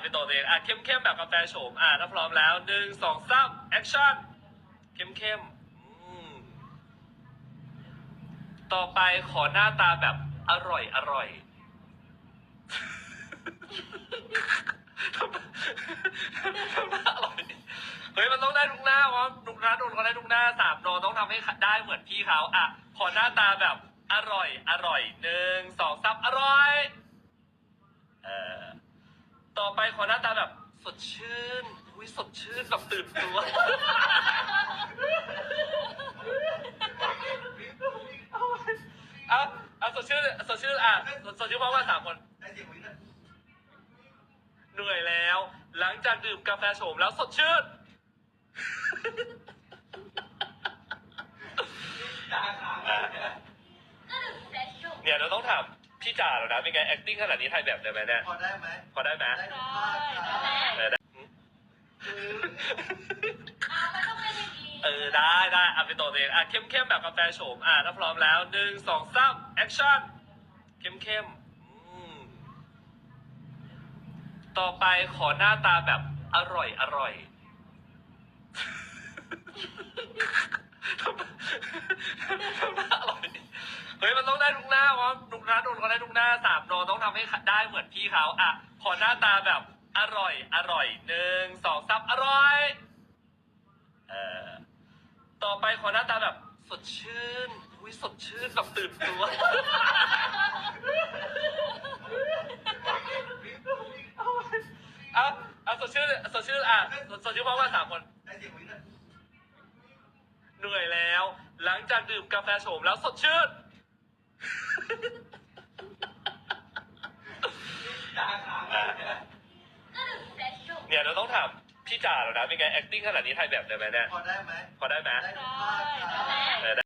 เป็นตัวตัวเองอะเข้มเข้มแบบกาแฟโฉมอะถ้าพร้อมแล้วหนึ่งสองสามแอคชั่นเข้มเข้มต่อไปขอหน้าตาแบบอร่อยอร่อยเฮ้ยมันต้องได้ทุกหน้าวะทุกหน้านโดนก็ได้ทุกหน้าสามโนต้องทำให้ได้เหมือนพี่เขาอะขอหน้าตาแบบอร่อย อร่อยหนึ่งสองสามอร่อย ต่อไปขอหน้าตาแบบสดชื่น อุ้ยสดชื่นแบบตื่นตัว เอาเอาสดชื่นสดชื่นอะสดชื่นเพราะว่าสามคนได้เสียงวินนะเหนื่อยแล้ว หลังจากดื่มกาแฟโฉมแล้วสดชื่นตาขาวอะเนี่ยเราต้องถาม พี่จ่าแล้วนะเป็นไง acting ขนาดนี้ถ่ายแบบได้ไหมเนี่ยพอได้ไหมพอได้ไหมได้ทุกภาคค่ะเออได้คือเออได้ได้อะเป็นตัวตัวเองอะเข้มเข้มๆแบบกาแฟโฉมอะถ้าพร้อมแล้วหนึ่งสองสามแอคชั่นเข้มเข้มๆอืมต่อไปขอหน้าตาแบบอร่อยอร่อยทำไม ได้ทุกหน้าสามโนต้องทำให้ได้เหมือนพี่เขาอะขอหน้าตาแบบอร่อย อร่อยหนึ่งสองสามอร่อยเอ่อต่อไปขอหน้าตาแบบ สดชื่นอุ้ยสดชื่นแบบตื่นตัว เอาเอาสดชื่นสดชื่นอะสดชื่นเพราะว่าสามคนได้เสียงวินนะเหนื่อยแล้ว หลังจากดื่มกาแฟโฉมแล้วสดชื่น ตาขาว เนี่ยเราต้องถามพี่จ่าแล้วนะเป็นไง acting ขนาดนี้ถ่ายแบบได้ไหมเนี่ยพอได้ไหมพอได้ไหม ได้ทุกภาคค่ะเออได้